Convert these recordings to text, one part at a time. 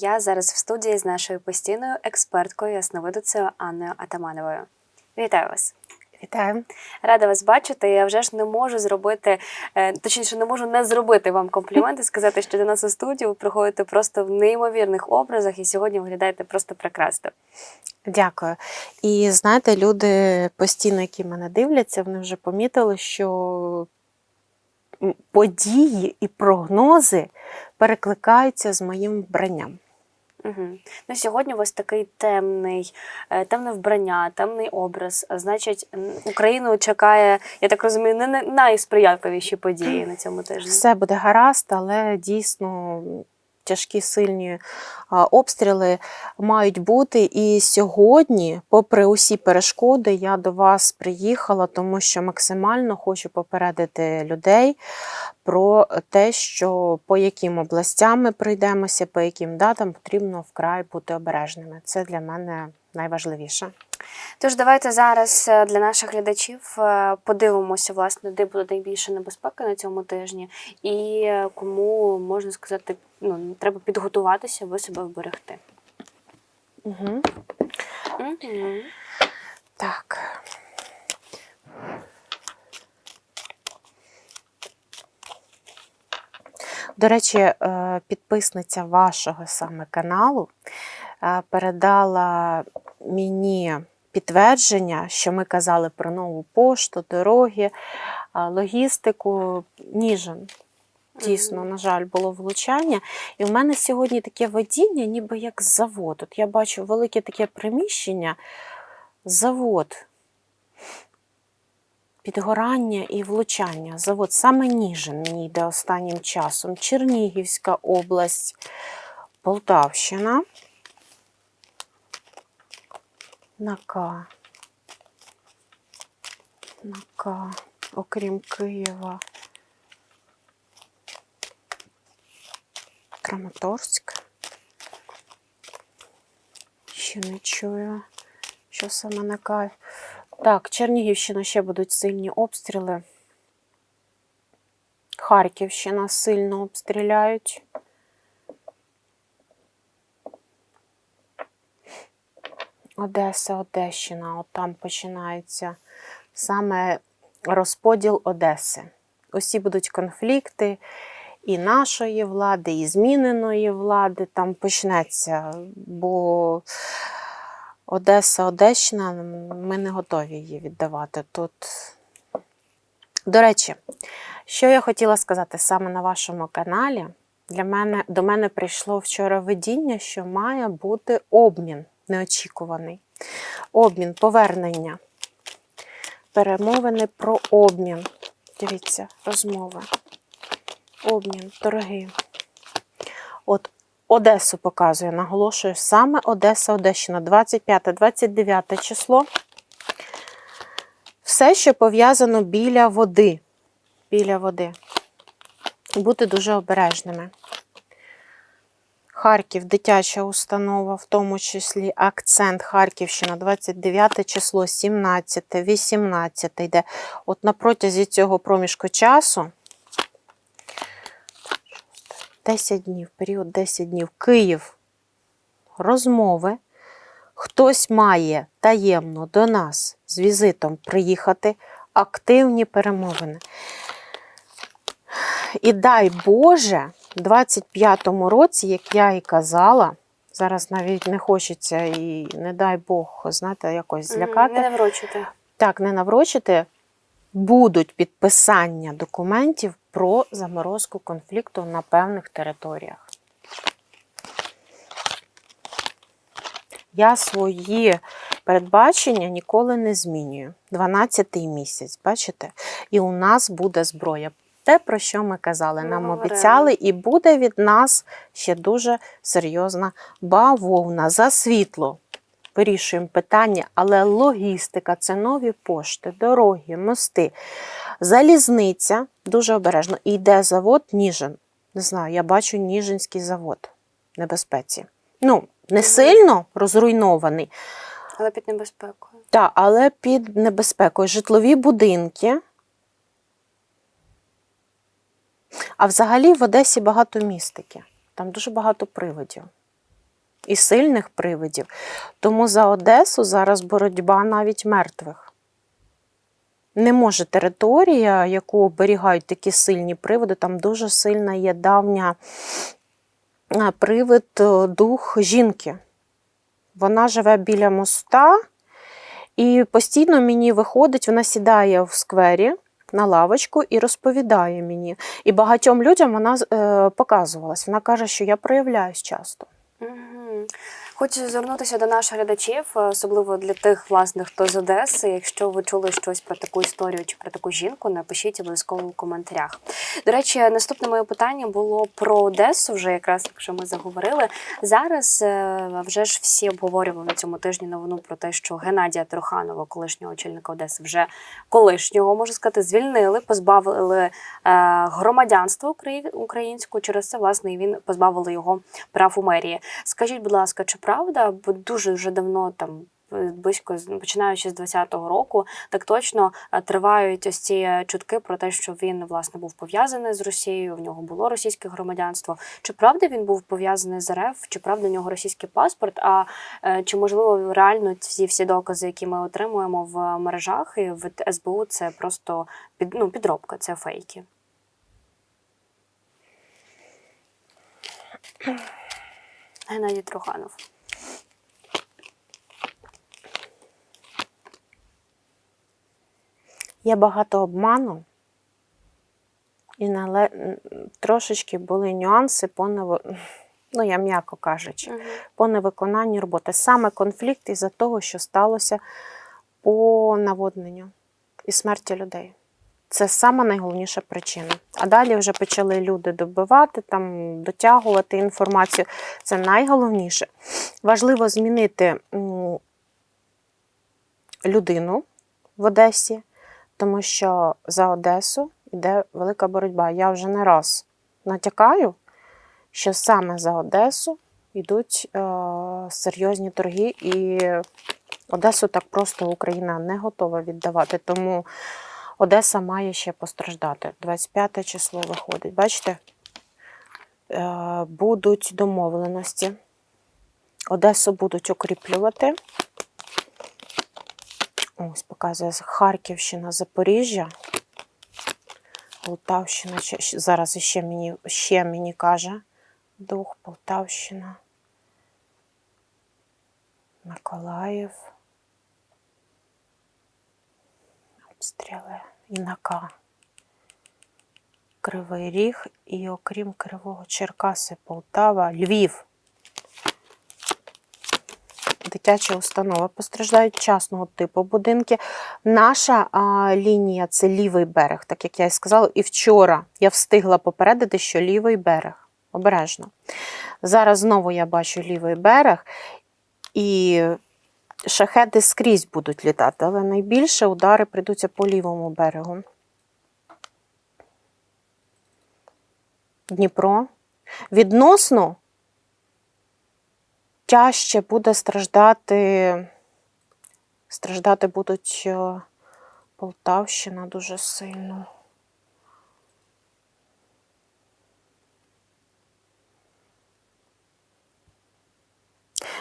Я зараз в студії з нашою постійною експерткою ясновидицею Анною Атамановою. Вітаю вас! Вітаю. Рада вас бачити. Я вже ж не можу зробити, е, точніше, не можу не зробити вам компліменти, сказати, що до нас у студію ви приходите просто в неймовірних образах, і сьогодні виглядаєте просто прекрасно. Дякую. І знаєте, люди постійно, які мене дивляться, вони вже помітили, що події і прогнози перекликаються з моїм вбранням. Угу. Ну, сьогодні у вас такий темний, е, темне вбрання, темний образ. Значить, Україну чекає, я так розумію, не найсприятливіші події на цьому тижні. Все буде гаразд, але дійсно тяжкі сильні обстріли мають бути. І сьогодні, попри усі перешкоди, я до вас приїхала, тому що максимально хочу попередити людей про те, що по яким областям ми пройдемося, по яким датам потрібно вкрай бути обережними. Це для мене найважливіше. Тож давайте зараз е, для наших глядачів е, подивимося, власне, де буде найбільше небезпеки на цьому тижні, і е, кому можна сказати, ну треба підготуватися, аби себе вберегти. Угу. Угу. Так. До речі, підписниця вашого саме каналу передала мені підтвердження, що ми казали про нову пошту, дороги, е, логістику, Ніжин. Дійсно, на жаль, було влучання. І в мене сьогодні таке водіння, ніби як завод. От я бачу велике таке приміщення, завод, підгорання і влучання. Завод саме Ніжин мені йде останнім часом. Чернігівська область, Полтавщина. Нака. Нака, окрім Києва. Краматорськ. Ще не чую, що саме на кайф. Так, Чернігівщина ще будуть сильні обстріли. Харківщина сильно обстріляють. Одеса, Одещина, от там починається саме розподіл Одеси. Усі будуть конфлікти і нашої влади, і зміненої влади там почнеться, бо Одеса, Одещина, ми не готові її віддавати. Тут, до речі, що я хотіла сказати саме на вашому каналі, для мене, до мене прийшло вчора видіння, що має бути обмін неочікуваний. Обмін, повернення, перемовини про обмін. Дивіться, розмови. Обмін, торги. От Одесу показує, наголошую, саме Одеса, Одещина, 25-29 число. Все, що пов'язано біля води. Біля води. Бути дуже обережними. Харків, дитяча установа, в тому числі акцент Харківщина, 29 число, 17, 18 йде. От на протязі цього проміжку часу 10 днів, період 10 днів. Київ. Розмови. Хтось має таємно до нас з візитом приїхати. Активні перемовини. І дай Боже, 25-му році, як я і казала, зараз навіть не хочеться і не дай Бог, знаєте, якось злякати. Не наврочити. Так, не наврочити, будуть підписання документів про заморозку конфлікту на певних територіях. Я свої передбачення ніколи не змінюю. 12-й місяць, бачите? І у нас буде зброя. Те, про що ми казали, нам говорили. обіцяли, і буде від нас ще дуже серйозна бавовна за світло вирішуємо питання, але логістика це нові пошти, дороги, мости, залізниця дуже обережно. І йде завод Ніжин. Не знаю, я бачу Ніжинський завод в небезпеці. Ну, не сильно розруйнований, Але під небезпекою. та, але під небезпекою. Житлові будинки. А взагалі в Одесі багато містики. Там дуже багато приводів. і сильних привидів. Тому за Одесу зараз боротьба навіть мертвих. Не може територія, яку оберігають такі сильні привиди, там дуже сильна є давня привид, е, дух жінки. Вона живе біля моста, і постійно мені виходить, вона сідає в сквері на лавочку і розповідає мені. І багатьом людям вона е, показувалась. Вона каже, що я проявляюсь часто. Мгм. Хочу звернутися до наших глядачів, особливо для тих, власне, хто з Одеси. Якщо ви чули щось про таку історію чи про таку жінку, напишіть обов'язково в коментарях. До речі, наступне моє питання було про Одесу, вже якраз якщо ми заговорили. Зараз е, вже ж всі обговорювали на цьому тижні новину про те, що Геннадія Труханова, колишнього очільника Одеси, вже колишнього можна сказати, звільнили, позбавили е, громадянства українського. Через це власне і він позбавили його прав у мерії. Скажіть, будь ласка, чи правда? Бо дуже вже давно там. е, Близько починаючи з 20-го року, так точно е, тривають ось ці е, чутки про те, що він власне був пов'язаний з Росією. В нього було російське громадянство. Чи правда він був пов'язаний з РФ? Чи правда в нього російський паспорт? А чи можливо реально ці всі докази, які ми отримуємо в мережах і в СБУ, це просто під ну підробка, це фейки? Геннадій Труханов. Є багато обману, і нале... трошечки були нюанси по нево... ну, я м'яко кажучи, Мгм. по невиконанню роботи. Саме конфлікт із-за того, що сталося по наводненню і смерті людей. Це сама найголовніша причина. А далі вже почали люди добивати, там, дотягувати інформацію. Це найголовніше. Важливо змінити людину в Одесі, тому що за Одесу йде велика боротьба. Я вже не раз натякаю, що саме за Одесу йдуть е, серйозні торги, і Одесу так просто Україна не готова віддавати. Тому Одеса має ще постраждати. 25 число виходить. Бачите? Е, будуть домовленості. Одесу будуть укріплювати. Ось показує Харківщина, Запоріжжя. Полтавщина. Зараз ще мені, ще мені каже. Дух, Полтавщина. Миколаїв. Обстріли. Інака. Кривий Ріг і окрім Кривого Черкаси, Полтава, Львів. Дитяча установа постраждають частного типу будинки. Наша а, лінія це лівий берег, так як я і сказала. І вчора я встигла попередити, що лівий берег. Обережно. Зараз знову я бачу лівий берег, і шахеди скрізь будуть літати, але найбільше удари прийдуться по лівому берегу. Дніпро. Відносно тяжче буде страждати. Страждати будуть е, Полтавщина дуже сильно.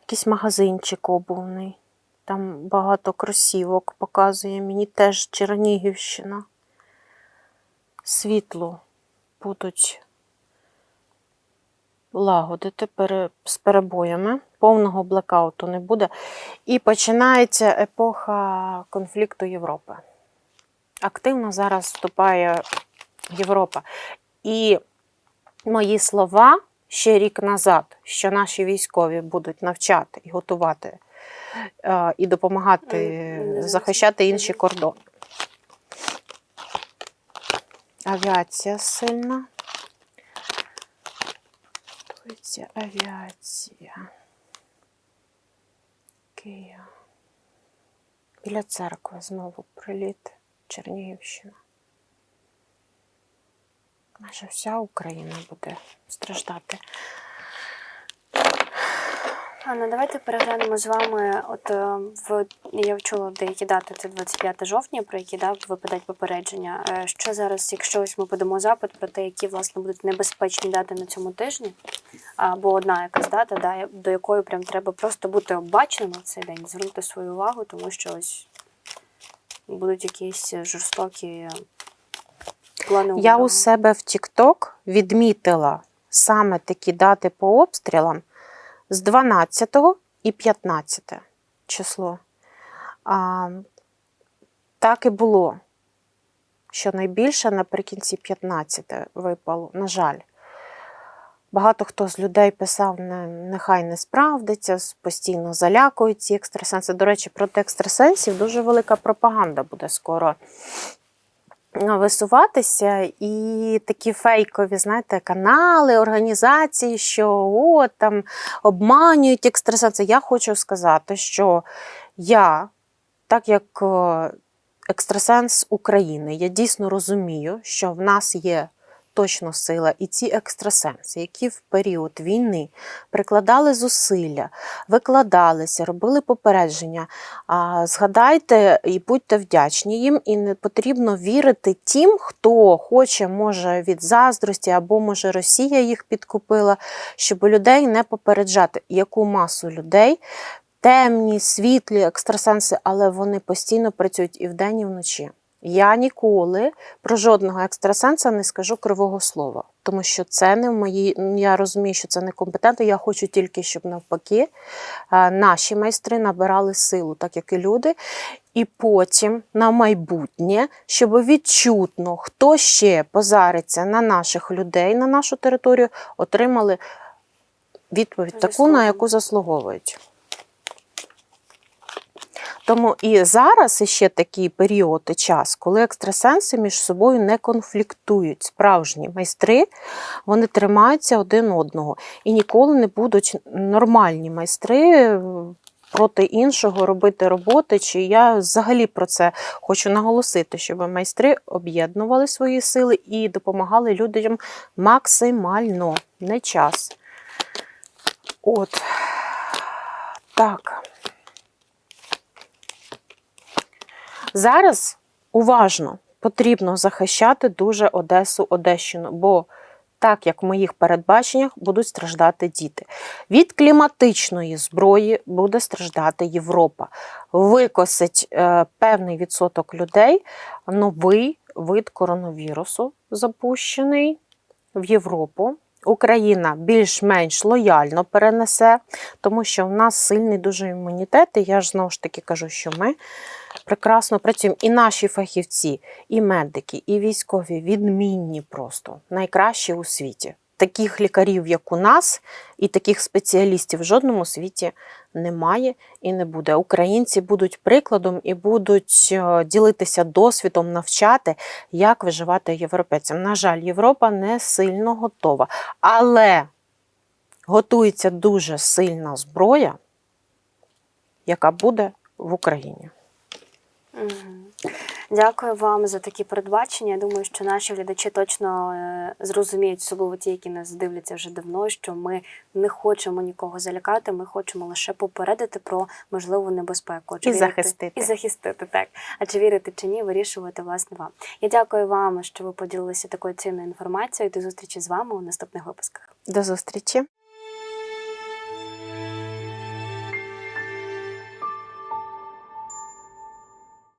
Якийсь магазинчик обувний. Там багато кросівок показує мені теж Чернігівщина. Світло будуть лагодити з перебоями. Повного блекауту не буде. І починається епоха конфлікту Європи. Активно зараз вступає Європа. І мої слова ще рік назад, що наші військові будуть навчати і готувати е, і допомагати захищати інші кордони. Авіація сильна. Готується авіація. Кия. Біля церкви знову приліт. Чернігівщина. Майже вся Україна буде страждати. Анна, давайте переглянемо з вами. От е, в я чула деякі дати, це 25 жовтня, про які да, випадають попередження. Е, Що зараз, якщо ось ми подамо запит про те, які власне будуть небезпечні дати на цьому тижні, або одна якась дата, да, до якої прям треба просто бути обачним в цей день, звернути свою увагу, тому що ось будуть якісь жорстокі плани. Я у себе в TikTok відмітила саме такі дати по обстрілам з 12 і 15 число. А, так і було, що найбільше наприкінці 15 випало, на жаль. Багато хто з людей писав, нехай не справдиться, постійно залякують ці екстрасенси. До речі, проти екстрасенсів дуже велика пропаганда буде скоро висуватися, і такі фейкові, знаєте, канали, організації, що о, там обманюють екстрасенси. Я хочу сказати, що я, так як е, екстрасенс України, я дійсно розумію, що в нас є точно сила, і ці екстрасенси, які в період війни прикладали зусилля, викладалися, робили попередження. Згадайте і будьте вдячні їм, і не потрібно вірити тим, хто хоче, може, від заздрості, або може Росія їх підкупила, щоб людей не попереджати. Яку масу людей, темні, світлі, екстрасенси, але вони постійно працюють і вдень, і вночі. Я ніколи про жодного екстрасенса не скажу кривого слова, тому що це не в моїй. Я розумію, що це некомпетентно. Я хочу тільки, щоб навпаки е, наші майстри набирали силу, так як і люди. І потім на майбутнє, щоб відчутно, хто ще позариться на наших людей, на нашу територію, отримали відповідь таку, на яку заслуговують. Тому і зараз ще такий період і час, коли екстрасенси між собою не конфліктують. Справжні майстри вони тримаються один одного і ніколи не будуть нормальні майстри е, проти іншого робити роботи. Чи я взагалі про це хочу наголосити, щоб майстри об'єднували свої сили і допомагали людям максимально, не час. От так. Зараз уважно потрібно захищати дуже Одесу, Одещину, бо так як в моїх передбаченнях будуть страждати діти. Від кліматичної зброї буде страждати Європа. Викосить е, певний відсоток людей новий вид коронавірусу, запущений в Європу. Україна більш-менш лояльно перенесе, тому що в нас сильний дуже імунітет. І я ж знову ж таки кажу, що ми прекрасно працюємо. І наші фахівці, і медики, і військові відмінні просто найкращі у світі. Таких лікарів, як у нас, і таких спеціалістів в жодному світі немає і не буде. Українці будуть прикладом і будуть е, ділитися досвідом, навчати, як виживати європейцям. На жаль, Європа не сильно готова, але готується дуже сильна зброя, яка буде в Україні. Дякую вам за такі передбачення. Я думаю, що наші глядачі точно е, зрозуміють, особливо ті, які нас дивляться вже давно, що ми не хочемо нікого залякати, ми хочемо лише попередити про можливу небезпеку. Чи І захистити. І захистити, так. А чи вірити чи ні, вирішувати власне вам. Я дякую вам, що ви поділилися такою цінною інформацією. До зустрічі з вами у наступних випусках. До зустрічі!